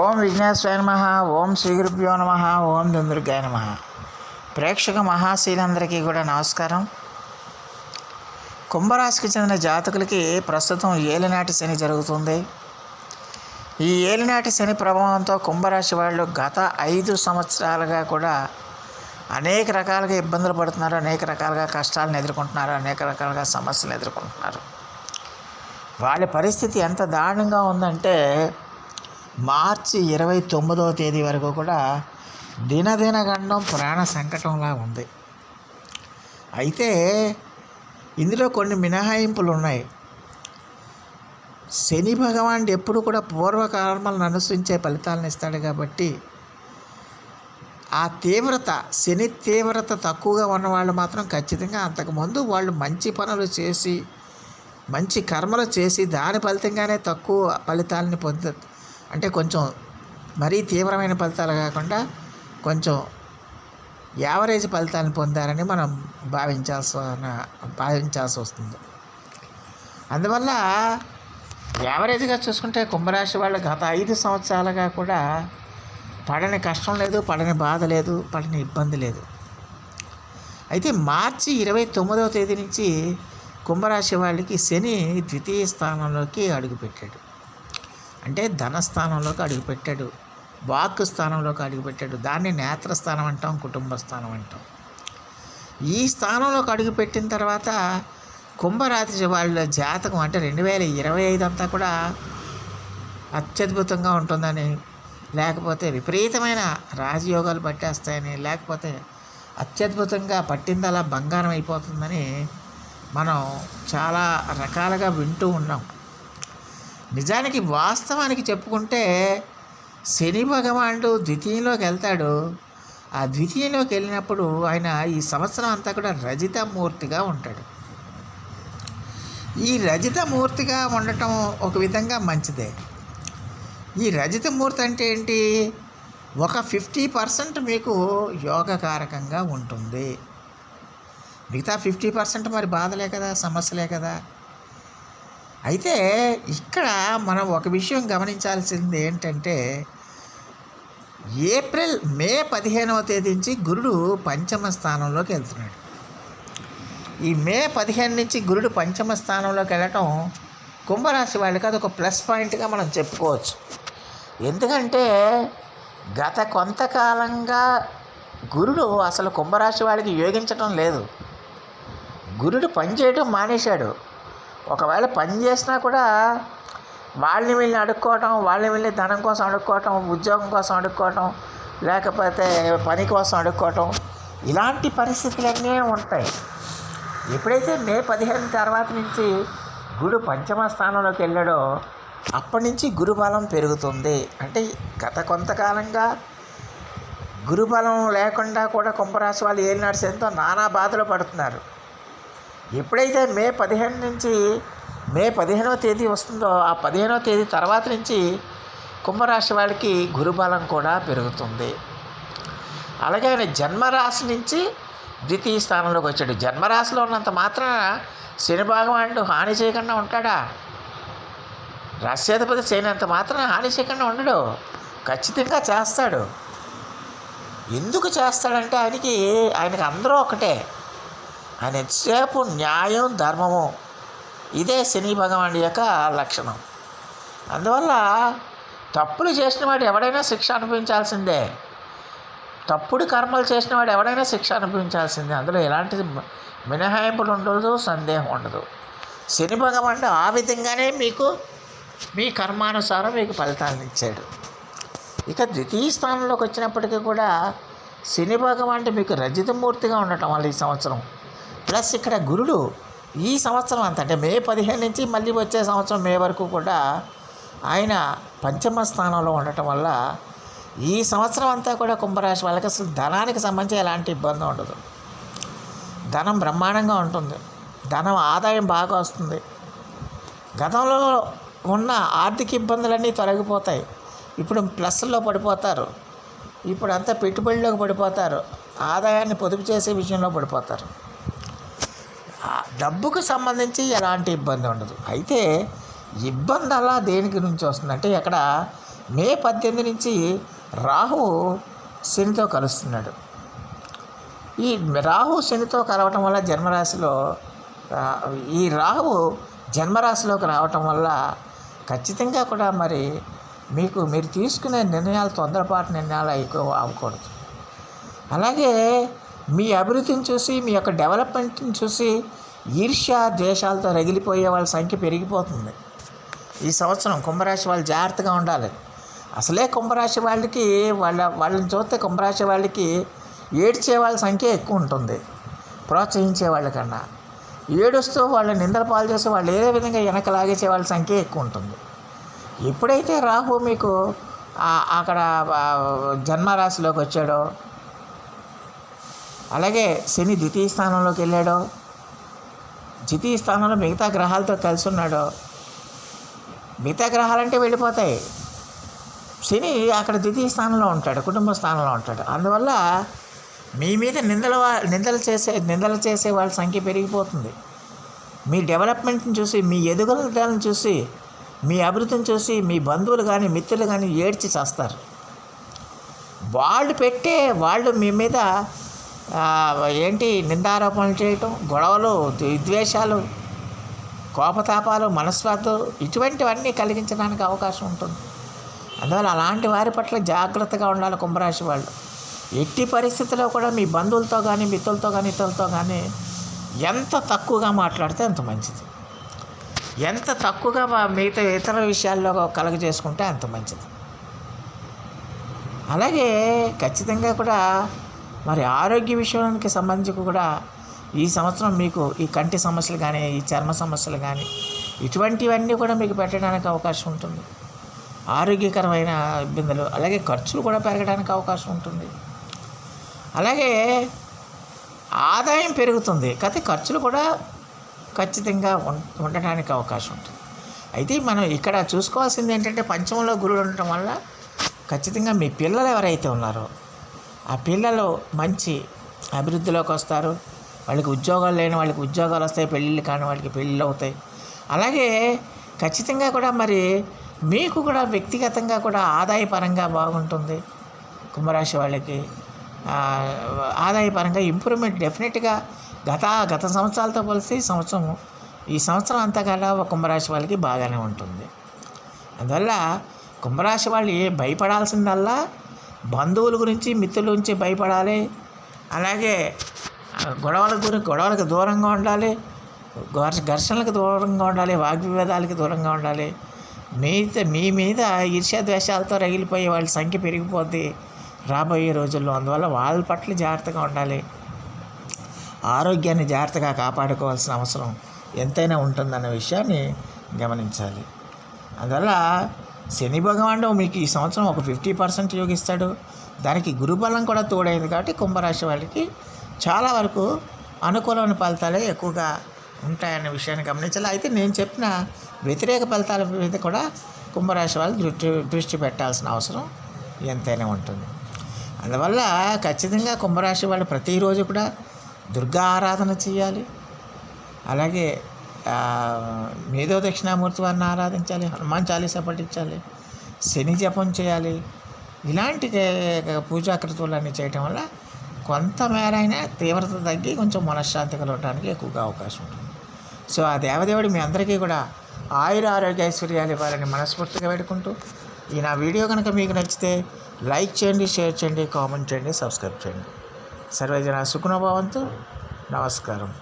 ఓం విఘ్నేశ్వరాయ నమ ఓం శ్రీగురుభ్యో నమ ఓం దుందుర్గాయ నమ. ప్రేక్షక మహాశీలందరికీ కూడా నమస్కారం. కుంభరాశికి చెందిన జాతకులకి ప్రస్తుతం ఏలినాటి శని జరుగుతుంది. ఈ ఏలినాటి శని ప్రభావంతో కుంభరాశి వాళ్ళు గత ఐదు సంవత్సరాలుగా కూడా అనేక రకాలుగా ఇబ్బందులు పడుతున్నారు అనేక రకాలుగా కష్టాలను ఎదుర్కొంటున్నారు అనేక రకాలుగా సమస్యలు ఎదుర్కొంటున్నారు. వాళ్ళ పరిస్థితి ఎంత దారుణంగా ఉందంటే మార్చి ఇరవై తొమ్మిదవ తేదీ వరకు కూడా దినదిన గండం ప్రాణ సంకటంలా ఉంది. అయితే ఇందులో కొన్ని మినహాయింపులు ఉన్నాయి శని భగవానుడు ఎప్పుడు కూడా పూర్వకర్మలను అనుసరించే ఫలితాలను ఇస్తాడు కాబట్టి ఆ తీవ్రత శని తీవ్రత తక్కువగా ఉన్న వాళ్ళు మాత్రం ఖచ్చితంగా అంతకుముందు వాళ్ళు మంచి పనులు చేసి మంచి కర్మలు చేసి దాని ఫలితంగానే తక్కువ ఫలితాలని పొంద అంటే కొంచెం మరీ తీవ్రమైన ఫలితాలు కాకుండా కొంచెం యావరేజ్ ఫలితాలను పొందారని మనం భావించాల్సి భావించాల్సి వస్తుంది. అందువల్ల యావరేజ్గా చూసుకుంటే కుంభరాశి వాళ్ళు గత ఐదు సంవత్సరాలుగా కూడా పడని కష్టం లేదు పడని బాధ లేదు పడని ఇబ్బంది లేదు. అయితే మార్చి ఇరవై తొమ్మిదవ తేదీ నుంచి కుంభరాశి వాళ్ళకి శని ద్వితీయ స్థానంలోకి అడుగుపెట్టాడు. అంటే ధనస్థానంలోకి అడుగుపెట్టాడు వాక్ స్థానంలోకి అడుగుపెట్టాడు. దాన్ని నేత్రస్థానం అంటాం కుటుంబ స్థానం అంటాం. ఈ స్థానంలోకి అడుగుపెట్టిన తర్వాత కుంభరాత్రి వాళ్ళ జాతకం అంటే రెండు వేల ఇరవై ఐదు అంతా కూడా అత్యద్భుతంగా ఉంటుందని లేకపోతే విపరీతమైన రాజయోగాలు పట్టేస్తాయని లేకపోతే అత్యద్భుతంగా పట్టిందలా బంగారం అయిపోతుందని మనం చాలా రకాలుగా వింటూ ఉన్నాం. నిజానికి వాస్తవానికి చెప్పుకుంటే శని భగవానుడు ద్వితీయంలోకి వెళ్తాడు. ఆ ద్వితీయంలోకి వెళ్ళినప్పుడు ఆయన ఈ సంవత్సరం అంతా కూడా రజితమూర్తిగా ఉంటాడు. ఈ రజితమూర్తిగా ఉండటం ఒక విధంగా మంచిదే. ఈ రజితమూర్తి అంటే ఏంటి? ఒక ఫిఫ్టీ పర్సెంట్ మీకు యోగకారకంగా ఉంటుంది. మిగతా ఫిఫ్టీ పర్సెంట్ మరి బాధలే కదా సమస్యలే కదా. అయితే ఇక్కడ మనం ఒక విషయం గమనించాల్సింది ఏంటంటే ఏప్రిల్ మే పదిహేనవ తేదీ నుంచి గురుడు పంచమ స్థానంలోకి వెళ్తున్నాడు. ఈ మే పదిహేను నుంచి గురుడు పంచమ స్థానంలోకి వెళ్ళటం కుంభరాశి వాళ్ళకి అది ఒక ప్లస్ పాయింట్గా మనం చెప్పుకోవచ్చు. ఎందుకంటే గత కొంతకాలంగా గురుడు అసలు కుంభరాశి వాళ్ళకి యోగించటం లేదు. గురుడు పనిచేయడం మానేశాడు. ఒకవేళ పని చేసినా కూడా వాళ్ళని వీళ్ళని అడుక్కోవటం వాళ్ళని వెళ్ళి ధనం కోసం అడుక్కోవటం ఉద్యోగం కోసం అడుక్కోవటం లేకపోతే పని కోసం అడుక్కోవటం ఇలాంటి పరిస్థితులన్నీ ఉంటాయి. ఎప్పుడైతే మే పదిహేను తర్వాత నుంచి గురు పంచమ స్థానంలోకి వెళ్ళాడో అప్పటి నుంచి గురుబలం పెరుగుతుంది. అంటే గత కొంతకాలంగా గురుబలం లేకుండా కూడా కుంభరాశి వాళ్ళు ఏలినాడు ఎంతో నానా బాధలు పడుతున్నారు. ఎప్పుడైతే మే పదిహేను నుంచి మే పదిహేనవ తేదీ వస్తుందో ఆ పదిహేనవ తేదీ తర్వాత నుంచి కుంభరాశి వాళ్ళకి గురుబలం కూడా పెరుగుతుంది. అలాగే ఆయన జన్మరాశి నుంచి ద్వితీయ స్థానంలోకి వచ్చాడు. జన్మరాశిలో ఉన్నంత మాత్రాన శని భగవానుడు హాని చేయకుండా ఉంటాడా? రాశ్యాధిపతి చేయనంత మాత్రాన హాని చేయకుండా ఉండడు. ఖచ్చితంగా చేస్తాడు. ఎందుకు చేస్తాడంటే ఆయనకి ఆయనకి అందరూ ఒకటే. ఆయన ఎంతసేపు న్యాయం ధర్మము. ఇదే శని భగవానుడి యొక్క లక్షణం. అందువల్ల తప్పులు చేసిన వాడు ఎవడైనా శిక్ష అనుభవించాల్సిందే. తప్పుడు కర్మలు చేసిన వాడు ఎవడైనా శిక్ష అనుభవించాల్సిందే. అందులో ఎలాంటి మినహాయింపులు ఉండదు సందేహం ఉండదు. శని భగవానుడు ఆ విధంగానే మీకు మీ కర్మానుసారం మీకు ఫలితాలను ఇచ్చాడు. ఇక ద్వితీయ స్థానంలోకి వచ్చినప్పటికీ కూడా శని భగవానుడు మీకు రజితమూర్తిగా ఉండటం వల్ల ఈ సంవత్సరం ప్లస్ ఇక్కడ గురుడు ఈ సంవత్సరం అంత అంటే మే పదిహేను నుంచి మళ్ళీ వచ్చే సంవత్సరం మే వరకు కూడా ఆయన పంచమ స్థానంలో ఉండటం వల్ల ఈ సంవత్సరం అంతా కూడా కుంభరాశి వాళ్ళకి అసలు ధనానికి సంబంధించి ఎలాంటి ఇబ్బంది ఉండదు. ధనం బ్రహ్మాండంగా ఉంటుంది. ధనం ఆదాయం బాగా వస్తుంది. గతంలో ఉన్న ఆర్థిక ఇబ్బందులన్నీ తొలగిపోతాయి. ఇప్పుడు ప్లస్లో పడిపోతారు. ఇప్పుడు అంతా పెట్టుబడిలోకి పడిపోతారు. ఆదాయాన్ని పొదుపు చేసే విషయంలో పడిపోతారు. డబ్బుకు సంబంధించి ఎలాంటి ఇబ్బంది ఉండదు. అయితే ఇబ్బంది అలా దేనికి నుంచి వస్తుందంటే అక్కడ మే పద్దెనిమిది నుంచి రాహువు శనితో కలుస్తున్నాడు. ఈ రాహు శనితో కలవటం వల్ల జన్మరాశిలో ఈ రాహువు జన్మరాశిలోకి రావటం వల్ల ఖచ్చితంగా కూడా మరి మీకు మీరు తీసుకునే నిర్ణయాలు తొందరపాటు నిర్ణయాలు ఎక్కువ అవ్వకూడదు. అలాగే మీ అభివృద్ధిని చూసి మీ యొక్క డెవలప్మెంట్ని చూసి ఈర్ష్య ద్వేషాలతో రగిలిపోయే వాళ్ళ సంఖ్య పెరిగిపోతుంది. ఈ సంవత్సరం కుంభరాశి వాళ్ళు జాగ్రత్తగా ఉండాలి. అసలే కుంభరాశి వాళ్ళకి వాళ్ళ వాళ్ళని చూస్తే కుంభరాశి వాళ్ళకి ఏడ్చే వాళ్ళ సంఖ్య ఎక్కువ ఉంటుంది. ప్రోత్సహించే వాళ్ళకన్నా ఏడుస్తూ వాళ్ళ నిందల పాలు చేసి వాళ్ళు ఏదే విధంగా వెనక లాగేసే వాళ్ళ సంఖ్య ఎక్కువ ఉంటుంది. ఎప్పుడైతే రాహు మీకు అక్కడ జన్మరాశిలోకి వచ్చాడో అలాగే శని ద్వితీయ స్థానంలోకి వెళ్ళాడో ద్వితీయ స్థానంలో మిగతా గ్రహాలతో కలిసి ఉన్నాడో మిగతా గ్రహాలంటే వెళ్ళిపోతాయి. శని అక్కడ ద్వితీయ స్థానంలో ఉంటాడు కుటుంబ స్థానంలో ఉంటాడు. అందువల్ల మీ మీద నిందల నిందలు చేసే నిందలు చేసే వాళ్ళ సంఖ్య పెరిగిపోతుంది. మీ డెవలప్మెంట్ని చూసి మీ ఎదుగుదలను చూసి మీ అభివృద్ధిని చూసి మీ బంధువులు కానీ మిత్రులు కానీ ఏడ్చి చేస్తారు. వాళ్ళు పెట్టే వాళ్ళు మీ మీద ఏంటి నిందారోపణలు చేయటం? గొడవలు విద్వేషాలు కోపతాపాలు మనస్వార్థం ఇటువంటివన్నీ కలిగించడానికి అవకాశం ఉంటుంది. అందువల్ల అలాంటి వారి పట్ల జాగ్రత్తగా ఉండాలి కుంభరాశి వాళ్ళు. ఎట్టి పరిస్థితిలో కూడా మీ బంధువులతో కానీ మిత్రులతో కానీ ఇతరులతో కానీ ఎంత తక్కువగా మాట్లాడితే అంత మంచిది. ఎంత తక్కువగా మా మిగతా ఇతర విషయాల్లో కలగ చేసుకుంటే అంత మంచిది. అలాగే ఖచ్చితంగా కూడా మరి ఆరోగ్య విషయానికి సంబంధించి కూడా ఈ సంవత్సరం మీకు ఈ కంటి సమస్యలు కానీ ఈ చర్మ సమస్యలు కానీ ఇటువంటివన్నీ కూడా మీకు పెట్టడానికి అవకాశం ఉంటుంది. ఆరోగ్యకరమైన ఇబ్బందులు అలాగే ఖర్చులు కూడా పెరగడానికి అవకాశం ఉంటుంది. అలాగే ఆదాయం పెరుగుతుంది కాకపోతే ఖర్చులు కూడా ఖచ్చితంగా ఉం- ఉండడానికి అవకాశం ఉంటుంది. అయితే మనం ఇక్కడ చూసుకోవాల్సింది ఏంటంటే పంచమంలో గురుడు ఉండటం వల్ల ఖచ్చితంగా మీ పిల్లలు ఎవరైతే ఉన్నారో ఆ పిల్లలు మంచి అభివృద్ధిలోకి వస్తారు. వాళ్ళకి ఉద్యోగాలు లేని వాళ్ళకి ఉద్యోగాలు వస్తాయి పెళ్ళిళ్ళు కాని వాళ్ళకి పెళ్ళిళ్ళు అవుతాయి. అలాగే ఖచ్చితంగా కూడా మరి మీకు కూడా వ్యక్తిగతంగా కూడా ఆదాయపరంగా బాగుంటుంది కుంభరాశి వాళ్ళకి. ఆదాయపరంగా ఇంప్రూవ్మెంట్ డెఫినెట్గా గత గత సంవత్సరాలతో పోలిస్తే ఈ సంవత్సరం ఈ సంవత్సరం అంతా కూడా కుంభరాశి వాళ్ళకి బాగానే ఉంటుంది. అందువల్ల కుంభరాశి వాళ్ళు భయపడాల్సిందల్లా బంధువుల గురించి మిత్రుల గురించి భయపడాలి. అలాగే గొడవల గురించి గొడవలకు దూరంగా ఉండాలి. ఘర్ష ఘర్షణలకు దూరంగా ఉండాలి. వాగ్వివాదాలకి దూరంగా ఉండాలి. మీద మీ మీద ఈర్ష్యాద్వేషాలతో రగిలిపోయే వాళ్ళ సంఖ్య పెరిగిపోద్ది రాబోయే రోజుల్లో. అందువల్ల వాళ్ళ పట్ల జాగ్రత్తగా ఉండాలి. ఆరోగ్యాన్ని జాగ్రత్తగా కాపాడుకోవాల్సిన అవసరం ఎంతైనా ఉంటుందన్న విషయాన్ని గమనించాలి. అందువల్ల శని భగవానుడు మీకు ఈ సంవత్సరం ఒక ఫిఫ్టీ పర్సెంట్ యోగిస్తాడు. దానికి గురుబలం కూడా తోడైంది కాబట్టి కుంభరాశి వాళ్ళకి చాలా వరకు అనుకూలమైన ఫలితాలే ఎక్కువగా ఉంటాయన్న విషయాన్ని గమనించాలి. అయితే నేను చెప్పిన వ్యతిరేక ఫలితాల మీద కూడా కుంభరాశి వాళ్ళు దృష్టి దృష్టి పెట్టాల్సిన అవసరం ఎంతైనా ఉంటుంది. అందువల్ల ఖచ్చితంగా కుంభరాశి వాళ్ళు ప్రతిరోజు కూడా దుర్గా ఆరాధన చేయాలి. అలాగే మేధో దక్షిణామూర్తి వారిని ఆరాధించాలి హనుమాన్ చాలీస పఠించాలి శని జపం చేయాలి ఇలాంటి పూజాకృతులన్నీ చేయటం వల్ల కొంతమేర అయినా తీవ్రత తగ్గి కొంచెం మనశ్శాంతి కలవడానికి ఎక్కువగా అవకాశం ఉంటుంది. సో ఆ దేవదేవుడు మీ అందరికీ కూడా ఆయుర ఆరోగ్య ఐశ్వర్యాలు ఇవ్వాలని మనస్ఫూర్తిగా పెట్టుకుంటూ ఈ నా వీడియో కనుక మీకు నచ్చితే లైక్ చేయండి షేర్ చేయండి కామెంట్ చేయండి సబ్స్క్రైబ్ చేయండి. సర్వేజన సుఖనుభవంతో నమస్కారం.